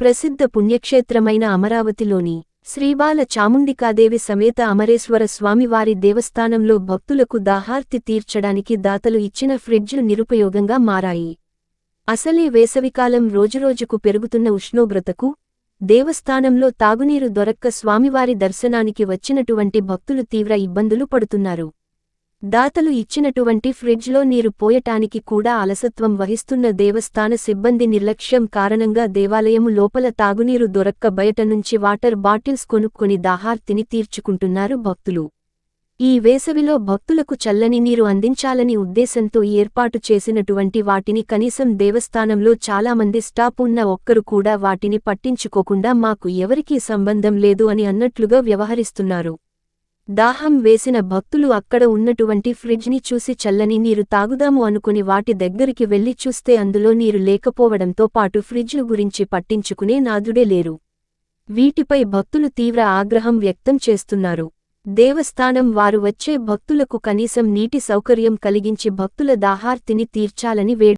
ప్రసిద్ధ పుణ్యక్షేత్రమైన అమరావతిలోని శ్రీబాల చాముండికాదేవి సమేత అమరేశ్వర స్వామివారి దేవస్థానంలో భక్తులకు దాహార్తి తీర్చడానికి దాతలు ఇచ్చిన ఫ్రిడ్జ్లు నిరుపయోగంగా మారాయి. అసలే వేసవికాలం రోజురోజుకు పెరుగుతున్న ఉష్ణోగ్రతకు దేవస్థానంలో తాగునీరు దొరక్క స్వామివారి దర్శనానికి వచ్చినటువంటి భక్తులు తీవ్ర ఇబ్బందులు పడుతున్నారు. దాతలు ఇచ్చినటువంటి ఫ్రిడ్జ్లో నీరు పోయటానికి కూడా అలసత్వం వహిస్తున్న దేవస్థాన సిబ్బంది నిర్లక్ష్యం కారణంగా దేవాలయము లోపల తాగునీరు దొరక్క బయట నుంచి వాటర్ బాటిల్స్ కొనుక్కొని దాహార్తిని తీర్చుకుంటున్నారు భక్తులు. ఈ వేసవిలో భక్తులకు చల్లని నీరు అందించాలని ఉద్దేశంతో ఏర్పాటు చేసినటువంటి వాటిని కనీసం దేవస్థానంలో చాలామంది స్టాప్ ఉన్న ఒక్కరు కూడా వాటిని పట్టించుకోకుండా మాకు ఎవరికీ సంబంధం లేదు అని అన్నట్లుగా వ్యవహరిస్తున్నారు. దాహం వేసిన భక్తులు అక్కడ ఉన్నటువంటి ఫ్రిడ్జ్ని చూసి చల్లని నీరు తాగుదాము అనుకుని వాటి దగ్గరికి వెళ్ళి చూస్తే అందులో నీరు లేకపోవడంతో పాటు ఫ్రిడ్జ్లు గురించి పట్టించుకునే నాదుడే లేరు. వీటిపై భక్తులు తీవ్ర ఆగ్రహం వ్యక్తం చేస్తున్నారు. దేవస్థానం వారు వచ్చే భక్తులకు కనీసం నీటి సౌకర్యం కలిగించి భక్తుల దాహార్తిని తీర్చాలని వేడు